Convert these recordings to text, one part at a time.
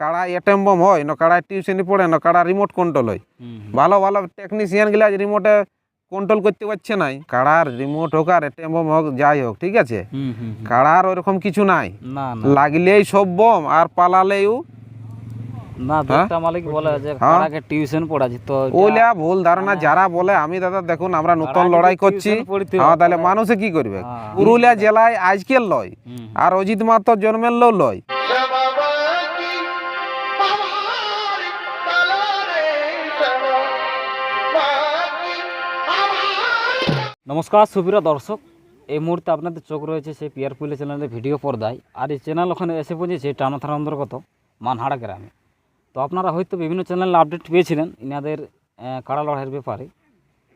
কাড়া attempt bomb হয় না কাড়া টিউশনি পড়ে না কাড়া রিমোট কন্ট্রোল হয়। ভালো ভালো টেকনিশিয়ানগুলা রিমোটে কন্ট্রোল করতে পারছে নাই। কাড়ার রিমোট হোক আর এটেম বম হোক যাই হোক ঠিক আছে। কাড়ার ওরকম কিছু নাই। লাগলেই সব বম আর পালালেও না একটা মালিক বলে যে হ্যাঁ। কারাকে টিউশন পড়াচ্ছি তো এটা- ভুল ধারণা যারা বলে আমি দাদা দেখুন আমরা নতুন লড়াই করছি। হ্যাঁ তাহলে মানুষে কি করবে? হ্যাঁ। পুরুলিয়া জেলায় আজকের লয় আর অজিত মাত্র জন্মের লয়। নমস্কার, সুপ্রিয় দর্শক। এই মুহূর্তে আপনাদের চোখ রয়েছে সেই পিয়ার পুলে চ্যানেলের ভিডিও পর্দায়। আর এই চ্যানেল ওখানে এসে পৌঁছেছে টানা থানার অন্তর্গত মানহাড়া গ্রামে। তো আপনারা হয়তো বিভিন্ন চ্যানেলে আপডেট পেয়েছিলেন ইনাদের কাড়া লড়াইয়ের ব্যাপারে।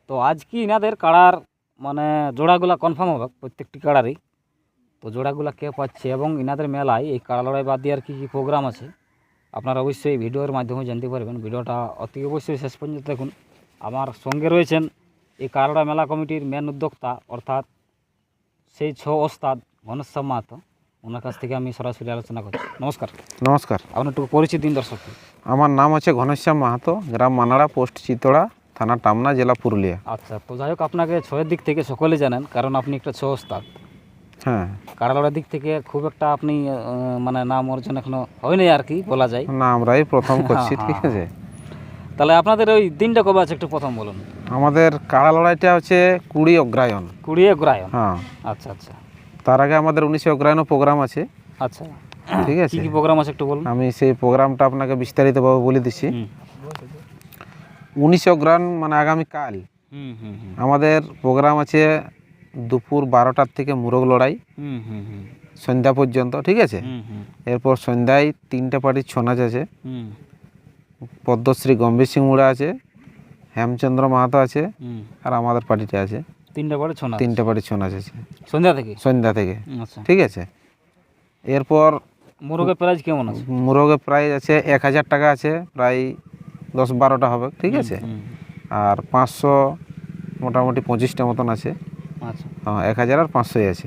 তো আজ কি ইনাদের কাড়ার মানে জোড়াগুলা কনফার্ম হবে প্রত্যেকটি কাড়ারই। তো জোড়াগুলা কে পাচ্ছে এবং ইনাদের মেলায় এই কাড়া লড়াই বাদ দিয়ে আর কী কী প্রোগ্রাম আছে, আপনারা অবশ্যই ভিডিওর মাধ্যমে জানতে পারবেন। ভিডিওটা অতি অবশ্যই শেষ পর্যন্ত দেখুন। আমার সঙ্গে রয়েছেন এই কারড়া মেলা কমিটির মেন উদ্যোক্তা অর্থাৎ সেই ছ ওস্তাদ ঘনশ্যাম মাহাতো ওনার কাছ থেকে আমি সরাসরি আলোচনা করছি। নমস্কার। নমস্কার। আপনার একটু পরিচিত দিন দর্শককে আমার নাম হচ্ছে ঘনশ্যাম মাহাতো গ্রাম মানাড়া পোস্ট চিতড়া থানা টামনা জেলা পুরুলিয়া। আচ্ছা তো যাই হোক আপনাকে ছয়ের দিক থেকে সকলে জানেন কারণ আপনি একটা ছ ওস্তাদ। হ্যাঁ। কারালড়ার দিক থেকে খুব একটা আপনি মানে নাম অর্জন এখনও হয়নি আর কি বলা যায়। না আমরাই প্রথম করছি ঠিক আছে। তাহলে আপনাদের ওই দিনটা কবে আছে একটু প্রথম বলুন? আমাদের কাড়া লড়াইটা হচ্ছে কুড়ি অগ্রায়ণ। কুড়ি গ্রায়ন হ্যাঁ। আচ্ছা আচ্ছা। তার আগে আমাদের উনিশে অগ্রায়ণও প্রোগ্রাম আছে। আচ্ছা। ঠিক আছে? কি প্রোগ্রাম আছে একটু বলুন? আমি সেই প্রোগ্রামটা আপনাকে বিস্তারিতভাবে বলে দিচ্ছি। উনিশে অগ্রায়ণ মানে আগামীকাল। হুম হুম হুম। আমাদের প্রোগ্রাম আছে দুপুর বারোটার থেকে মুরগ লড়াই। হুম হুম হুম। সন্ধ্যা পর্যন্ত ঠিক আছে? এরপর সন্ধ্যায় তিনটে পার্টির ছৌ নাচ আছে। হুম। পদ্মশ্রী গম্ভীর সিং মুড়া আছে হেমচন্দ্র মাহাতো আছে আর আমাদের পার্টিতে আছে। তিনটা পার্টি ছ তিনটে পার্টির ছৌ নাচ আছে। সন্ধ্যা থেকে? সন্ধ্যা থেকে। আচ্ছা। ঠিক আছে? এরপর মোরগের প্রাইস কেমন আছে? মুরগের প্রাইস আছে এক হাজার টাকা আছে প্রায় দশ বারোটা হবে ঠিক আছে? আর পাঁচশো মোটামুটি পঁচিশটা মতন আছে। আচ্ছা। হ্যাঁ এক হাজার আর পাঁচশোই আছে।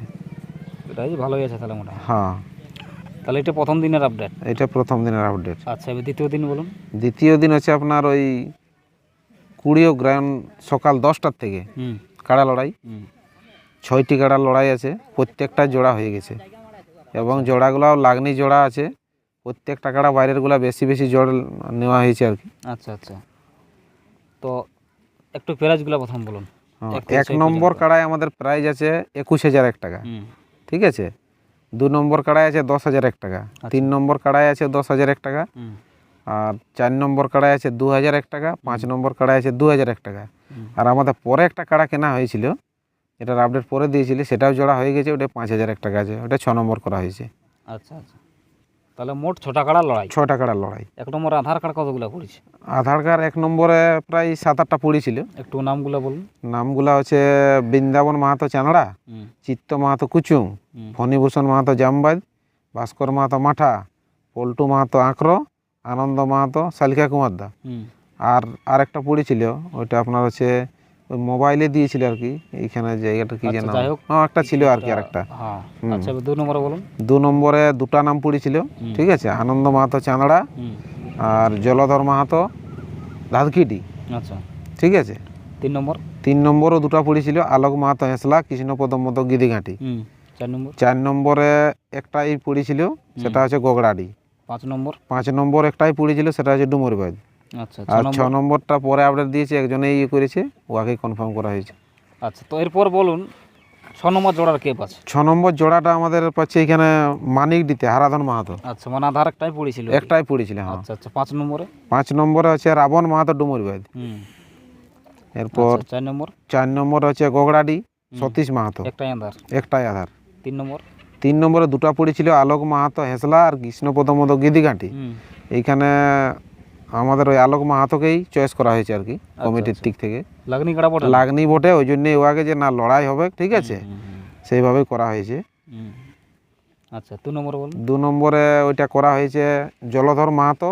প্রাইস ভালোই আছে তাহলে মোটামুটি। হ্যাঁ। তাহলে এটা প্রথম দিনের আপডেট এটা প্রথম দিনের আপডেট আচ্ছা এবার দ্বিতীয় দিন বলুন। দ্বিতীয় দিন হচ্ছে আপনার ওই কুড়িও গ্রাম সকাল দশটার থেকে কাড়া লড়াই। ছয়টি কাড়া লড়াই আছে প্রত্যেকটা জোড়া হয়ে গেছে। এবং জোড়াগুলাও লাগনি জোড়া আছে প্রত্যেকটা কাড়া বাইরেরগুলা বেশি বেশি জোড় নেওয়া হয়েছে আর কি। আচ্ছা আচ্ছা। তো একটু প্রাইসগুলো প্রথম বলুন। হ্যাঁ, এক নম্বর কাড়ায় আমাদের প্রাইজ আছে একুশ হাজার এক টাকা। ঠিক আছে? দু নম্বর কাড়াই আছে দশ হাজার এক টাকা তিন নম্বর কাড়াই আছে দশ হাজার এক টাকা আর চার নম্বর কাড়াই আছে দু হাজার এক টাকা পাঁচ নম্বর কাড়াই আছে দু হাজার এক টাকা। আর আমাদের পরে একটা কাড়া কেনা হয়েছিল এটার আপডেট পরে দিয়েছিল সেটাও জোড়া হয়ে গেছে ওটা পাঁচ হাজার এক টাকা আছে ওটা ছ নম্বর করা হয়েছে। আচ্ছা আচ্ছা। তাহলে মোট ছটা কাড়া লড়াই। ছটা কাড়ার লড়াই। এক নম্বর আধার কার্ড কতগুলো পড়েছে? আধার কার্ড এক নম্বরে প্রায় সাত আটটা পড়েছিল। একটু নামগুলো বলুন। নামগুলো হচ্ছে বৃন্দাবন মাহাতো চানড়া চিত্ত মাহাতো কুচুং ফণিভূষণ মাহাতো জামবাদ ভাস্কর মাহাতো মাঠা পল্টু মাহাতো আঁকড়ো আনন্দ মাহাতো শালিকা কুমারদা। হুম। আর আরেকটা পড়েছিল ওইটা আপনার হচ্ছে ওই মোবাইলে দিয়েছিল আর কি এইখানে জায়গাটা কি আচ্ছা, যেন হ্যাঁ একটা ছিল আর কি আরেকটা। হ্যাঁ আচ্ছা দুই নম্বরে বলুন। দু নম্বরে দুটা নাম পড়েছিল ঠিক আছে আনন্দ মাহাতো চাঁদড়া আর জলধর মাহাতো ধাদকিটি আচ্ছা। ঠিক আছে। তিন নম্বর? তিন নম্বরও দুটা পড়েছিল আলোক মাহাতো হেসলা কৃষ্ণপদ মতো গিদিঘাটি হুম চার নম্বর? চার নম্বরে একটাই পড়েছিল সেটা হচ্ছে গোগড়াডি। পাঁচ নম্বর? পাঁচ নম্বর একটাই পড়েছিল সেটা হচ্ছে ডুমুরবাদ। আচ্ছা আর ছ নম্বরটা পরে আপডেট দিয়েছে একজনেই ইয়ে করেছে ওয়াকে কনফার্ম করা হয়েছে। আচ্ছা তো এরপর বলুন ছ নম্বর জোড়ার কেপ আছে ছ নম্বর জোড়াটা আমাদের পাচ্ছে এখানে মানিক দিতে হারাধন মাহাতো। আচ্ছা মানে আধার একটাই পড়েছিল? একটাই পড়েছিল হ্যাঁ। আচ্ছা আচ্ছা পাঁচ নম্বরে? পাঁচ নম্বরে হচ্ছে রাবণ মাহাতো ডুমুরবাদ এরপর আচ্ছা, চার নম্বর? চার নম্বর হচ্ছে গোগড়াডি সতীশ মাহাতো। একটাই আধার? একটাই আধার। তিন নম্বর? তিন নম্বরে দুটো পড়েছিল আলোক মাহাতো হেসলা আর কৃষ্ণপদ মতো গিদিঘাটি এইখানে আমাদের ওই আলোক মাহাতোকেই চয়েস করা হয়েছে আর কি কমিটির আচ্ছা। দিক থেকে। লাগনি কাটা পড়ে লাগনি বটে ওই জন্যই ওয়াকে যে না লড়াই হবে ঠিক আছে? সেইভাবেই করা হয়েছে। আচ্ছা দু নম্বর বলুন। দু নম্বরে ওইটা করা হয়েছে জলধর মাহাতো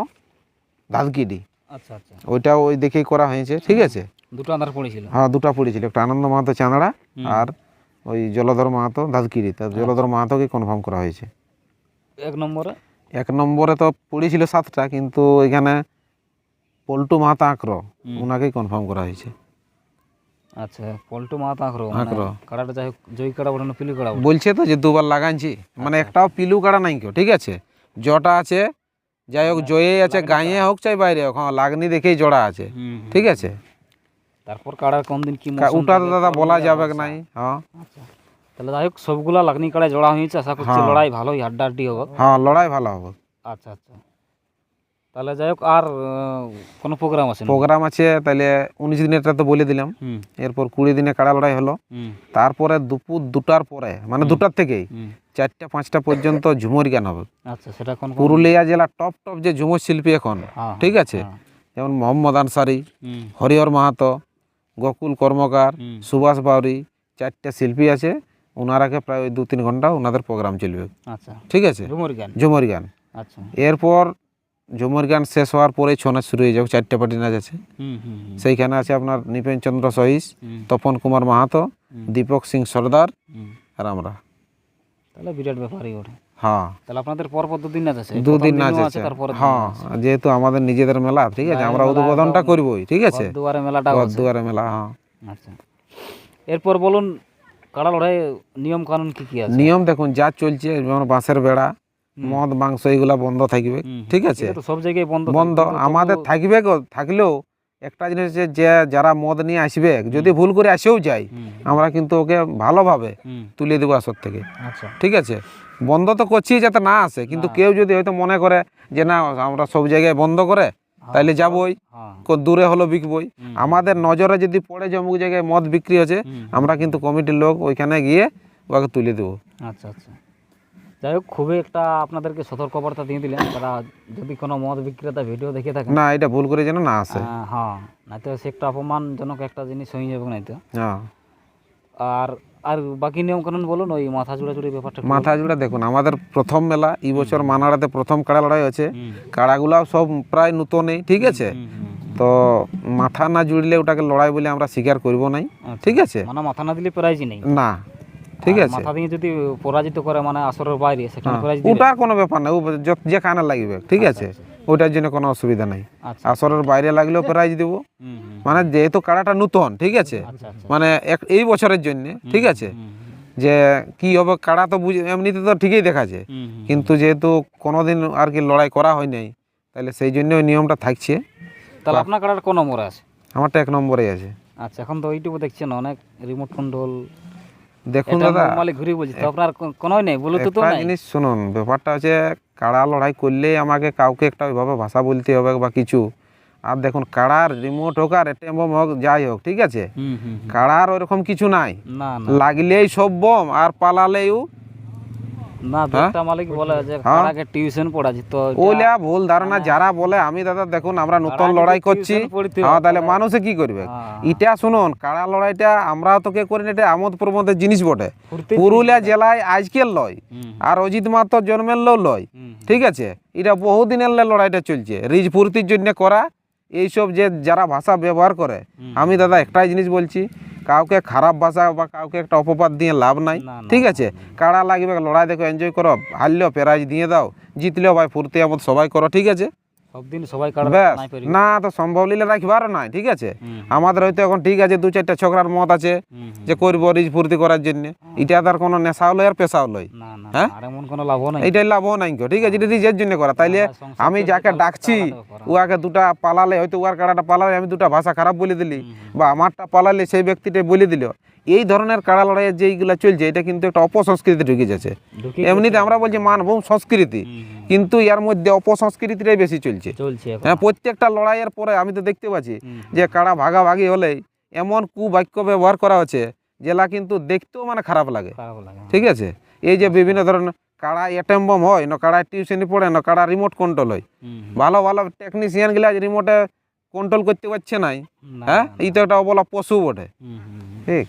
দাদকিডি আচ্ছা আচ্ছা। ওইটাও ওই দেখেই করা হয়েছে ঠিক আছে? দুটো আধার পড়েছিল। হ্যাঁ দুটো পড়েছিল একটা আনন্দ মাহাতো চাঁদড়া আর ওই জলধর মাহাতো দাদকিডি তার জলধর মাহাতোকে কনফার্ম করা হয়েছে। এক নম্বরে? এক নম্বরে তো পড়েছিল সাতটা কিন্তু এখানে পল্টু মাহাতো আঁকর হুম। ওনাকেই কনফার্ম করা হয়েছে। আচ্ছা পল্টু মাহাতো আঁকড়ো আঁকড়ো। কাড়াটা যাই হোক জয়ী কাড়া বলে না পিলি কাড়া বলছে তো যে দুবার লাগাইছি মানে একটাও পিলু কাড়া নাই কেউ ঠিক আছে? জটা আছে যাই হোক জয়ে আছে গাঁয়ে হোক চাই বাইরে হোক হ্যাঁ লাগনি দেখেই জোড়া আছে। ঠিক আছে? তারপর কাড়ার কোন দিন কি ওটা তো দাদা বলা যাবে আবার নাই হ্যাঁ। আচ্ছা তাহলে যাই হোক সবগুলা লাগনি কাড়ায় জোড়া হয়েছে আশা করছি হ্যাঁ। লড়াই ভালোই হাড্ডাহাড্ডি হবে। হ্যাঁ লড়াই ভালো হবে। আচ্ছা আচ্ছা। তাহলে যাই হোক আর কোনো প্রোগ্রাম আছে? প্রোগ্রাম আছে তাহলে উনিশ দিনেরটা তো বলে দিলাম। এরপর কুড়ি দিনে কাড়া লড়াই হলো। তারপরে দুপুর দুটার পরে মানে দুটার থেকেই চারটা পাঁচটা পর্যন্ত ঝুমুর গান হবে। আচ্ছা সেটা কোন পুরুলিয়া জেলা টপ টপ যে ঝুমুর শিল্পী এখন হ্যাঁ, ঠিক আছে? হ্যাঁ, যেমন মোহাম্মদ আনসারি হরিহর মাহাতো গোকুল কর্মকার সুভাষ বাউরি চারটে শিল্পী আছে। ওনারাকে প্রায় ওই দু তিন ঘণ্টা ওনাদের প্রোগ্রাম চলবে। আচ্ছা। ঠিক আছে? ঝুমুর গান। ঝুমুর গান। আচ্ছা। এরপর ঝুমুর গান শেষ হওয়ার পরেই ছৌ নাচ শুরু হয়ে যাবে চারটে পার্টি নাচ আছে। হুম হুম হুম, সেইখানে আছে আপনার নিপেন চন্দ্র সহিস তপন কুমার মাহাতো দীপক সিং সর্দার আর আমরা। তাহলে বিরাট ব্যাপারই ওঠে হ্যাঁ। তাহলে আপনাদের পর পর দুদিন নাচ আছে। দুদিন নাচ আছে। তারপরে হ্যাঁ যেহেতু আমাদের নিজেদের মেলা ঠিক আছে? আমরা উদ্বোধনটা করবই ঠিক আছে? দুয়ারে মেলাটা দুয়ারে মেলা হ্যাঁ। আচ্ছা। এরপর বলুন কাড়া লড়াই নিয়ম কানুন কি কি আছে? নিয়ম দেখুন যা চলছে যেমন বাঁশের বেড়া। মদ মাংস এগুলা বন্ধ থাকবে। ঠিক আছে? সব জায়গায় বন্ধ বন্ধ আমাদের থাকবে গো, থাকলেও একটা জিনিস যে যে যারা মদ নিয়ে আসবে যদি ভুল করে আসেও যায় আমরা কিন্তু ওকে ভালোভাবে তুলে দেবো আসর থেকে। আচ্ছা। ঠিক আছে? বন্ধ তো করছি যাতে না আসে কিন্তু কেউ যদি হয়তো মনে করে যে না আমরা সব জায়গায় বন্ধ করে তাইলে যাবই হ্যাঁ। দূরে হলো বিকবই। আমাদের নজরে যদি পড়ে যে অমুক জায়গায় মদ বিক্রি হচ্ছে আমরা কিন্তু কমিটির লোক ওইখানে গিয়ে ওকে তুলে দেবো। আচ্ছা আচ্ছা। যাই হোক খুবই একটা আপনাদেরকে সতর্কবার্তা দিয়ে দিলেন। তারা যদি কোনো মদ বিক্রেতা ভিডিও দেখে থাকেন। না এটা ভুল করে যেন না আসে। হ্যাঁ না তো সে একটা অপমানজনক একটা জিনিস হয়ে যাবে না। তো হ্যাঁ আর আর বাকি নিয়ম কানুন বলুন ওই মাথা জোড়াজুড়ি ব্যাপারটা মাথা জুড়ে দেখুন আমাদের প্রথম মেলা এই বছর মানাড়াতে প্রথম কাড়া লড়াই আছে হুম, কাড়াগুলাও সব প্রায় নূতনই ঠিক আছে। তো মাথা না জুড়লে ওটাকে লড়াই বলে আমরা স্বীকার করব নাই আচ্ছা। ঠিক আছে? মানে মাথা না দিলে প্রাইজই নেই। না। ঠিক আছে। মাথা দিয়ে যদি পরাজিত করে মানে আসরের বাইরে সেখানে হ্যাঁ, প্রাইজ ওটার কোনো ব্যাপার না ও যেখানে লাগবে ঠিক আছে। ওটার জন্য কোনো অসুবিধা নাই। আচ্ছা আসরের বাইরে লাগলেও প্রাইজ দিব মানে যেহেতু কাড়াটা নতুন ঠিক আছে আচ্ছা আচ্ছা মানে এই বছরের জন্য ঠিক আছে যে কি হবে কাড়া তো বুঝে এমনিতে তো ঠিকই হুম। কিন্তু যেহেতু কোনোদিন আর কি লড়াই করা হয় নাই তাহলে সেই জন্য ওই নিয়মটা থাকছে। তাহলে আপনার কাটার কোন নম্বরে আছে? আমারটা এক নম্বরে আছে। আচ্ছা এখন তো ইউটিউবে দেখছেন অনেক রিমোট কন্ট্রোল দেখুন দাদা ঘুরে বলছি তো আপনার নেই ব্লুটুথ তো নাই। জিনিস শুনুন ব্যাপারটা হচ্ছে কাড়া লড়াই করলে আমাকে কাউকে একটা ওইভাবে ভাষা বলতে হবে বা কিছু। আর দেখুন কাড়ার রিমোট হোক আর এটিএম হোক যাই হোক ঠিক আছে। কাড়ার ওরকম কিছু নাই। না না। লাগলেই সব বম আর পালালেও না দুটা মালিক বলে যে হ্যাঁ। টিউশন পড়াছি তো এটা- ভুল ধারণা যারা বলে আমি দাদা দেখুন আমরা নতুন লড়াই করছি। হ্যাঁ তাহলে মানুষে কি করবে? হ্যাঁ, এটা শুনুন কাড়া লড়াইটা তো কে করি এটা আমোদ প্রমোদের জিনিস বটে। পুরুলিয়া জেলায় আজকের লয় আর অজিত মাত্র জন্মের লো লয় ঠিক আছে? এটা বহুদিনের লড়াইটা চলছে। রিজ ফুর্তির জন্য করা এইসব যে যারা ভাষা ব্যবহার করে আমি দাদা একটাই জিনিস বলছি কাউকে খারাপ ভাষা বা কাউকে একটা অপবাদ দিয়ে লাভ নাই। ঠিক আছে? কাড়া লাগবে? লড়াই দেখো এনজয় করো। হারলেও প্রাইজ দিয়ে দাও। জিতলেও ভাই ফুর্তি আমদ সবাই করো ঠিক আছে? সব সবাই ব্যাস না তো সম্ভব নিলে রাখবারও নাই ঠিক আছে? আমাদের হয়তো এখন ঠিক আছে দু চারটা ছোকরার মত আছে। যে করব রিজ ফুর্তি করার জন্য। এটা তার কোনো নেশাও লয় আর পেশাও লয় হ্যাঁ? এইটাই লাভ নাই। ঠিক আছে? এটা রিজের জন্য করা। তাইলে আমি যাকে ডাকছি উহাকে দুটা পালালে হয়তো উহার কাড়াটা পালালে আমি দুটা ভাষা খারাপ বলে দিলি। বা আমারটা পালালে সেই ব্যক্তিটা বলে দিল। এই ধরনের কাড়া লড়াইয়ের যেইগুলা চলছে এটা কিন্তু একটা অপসংস্কৃতি ঢুকে যাচ্ছে। এমনিতে আমরা বলছি মানভূম সংস্কৃতি। কিন্তু এর মধ্যে অপসংস্কৃতিটাই বেশি চলছে। হ্যাঁ প্রত্যেকটা লড়াইয়ের পরে আমি তো দেখতে পাচ্ছি যে কারা ভাগাভাগি হলেই এমন কুবাক্য ব্যবহার করা হচ্ছে যেটা কিন্তু দেখতেও মানে খারাপ লাগে। ঠিক আছে? এই যে বিভিন্ন ধরনের কারা এটেম বম হয় না কারা টিউশনি পড়ে না কারা রিমোট কন্ট্রোল হয়। ভালো ভালো টেকনিশিয়ানগুলা রিমোটে কন্ট্রোল করতে পারছে নাই। না, হ্যাঁ? এই তো একটা অবলা পশু বটে। ঠিক।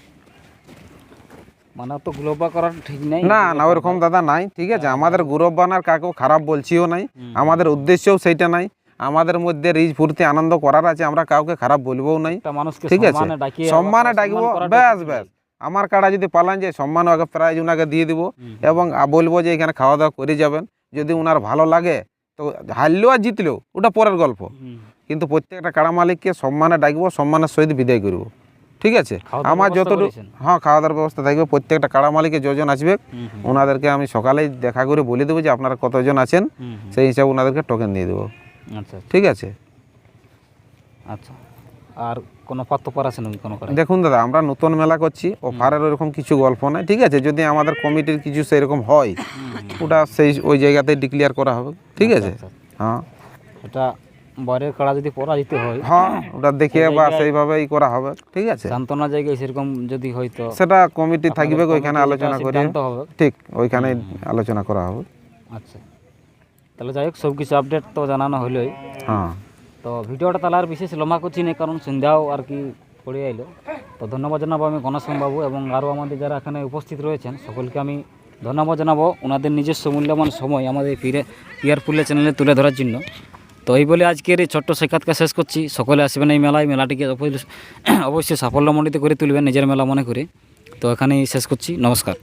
মানে তো গ্লোবা করার ঠিক নেই। না না ওরকম দাদা নাই ঠিক আছে? আমাদের গৌরব বানার কাকেও খারাপ বলছিও নাই আমাদের উদ্দেশ্যও সেইটা নাই আমাদের মধ্যে রিজ ফুর্তি আনন্দ করার আছে আমরা কাউকে খারাপ বলবও নাই ঠিক আছে? সম্মানে ডাকবো ব্যাস আমার কাড়া যদি পালান যায় সম্মান ওকে প্রাইজ ওনাকে দিয়ে দিব এবং বলব যে এখানে খাওয়া দাওয়া করে যাবেন যদি ওনার ভালো লাগে তো হারলেও আর জিতলেও ওটা পরের গল্প। কিন্তু প্রত্যেকটা কাড়া মালিককে সম্মানে ডাকবো সম্মানের সহিত বিদায় করব। ঠিক আছে? আমার যতটুকু হ্যাঁ খাওয়া দাওয়ার ব্যবস্থা থাকবে। প্রত্যেকটা কাড়া মালিকে যজন আসবে। ওনাদেরকে আমি সকালেই দেখা করে বলে দেবো যে আপনারা কতজন আছেন। সেই হিসাবে ওনাদেরকে টোকেন দিয়ে দেবো। আচ্ছা ঠিক আছে? আচ্ছা। আর কোনো পাত্রপার আছে নাকি কোনো দেখুন দাদা আমরা নতুন মেলা করছি। ও অফারের ওরকম কিছু গল্প নাই। ঠিক আছে? যদি আমাদের কমিটির কিছু সেরকম হয় ওটা সেই ওই জায়গাতে ডিক্লিয়ার করা হবে। ঠিক আছে? আচ্ছা, হ্যাঁ। এটা বাইরের কাড়া যদি পরাজিত হয় হ্যাঁ ওটা দেখিয়ে বা সেইভাবেই করা হবে ঠিক আছে? সান্ত্বনা জায়গায় সেরকম যদি হয়তো সেটা কমিটি থাকবে ওইখানে আলোচনা করে ঠিক ওইখানে আলোচনা করা হবে। আচ্ছা। তাহলে যাই হোক সব কিছু আপডেট তো জানানো হলোই। হ্যাঁ। তো ভিডিওটা তাহলে আর বিশেষ লম্বা করছি না কারণ সন্ধ্যাও আর কি পড়ে আইলো। তো ধন্যবাদ জানাব আমি ঘনশ্যাম বাবু এবং আরও আমাদের যারা এখানে উপস্থিত রয়েছেন সকলকে আমি ধন্যবাদ জানাব। ওনাদের নিজস্ব মূল্যবান সময় আমাদের পিরে পিয়ার চ্যানেলে তুলে ধরার জন্য। তো এই বলে আজকের এই ছোট্ট সাক্ষাৎকার শেষ করছি। সকলে আসবেন এই মেলায়। মেলাটিকে অবশ্যই- সাফল্যমণ্ডিত করে তুলবেন নিজের মেলা মনে করে। তো এখানেই শেষ করছি। নমস্কার।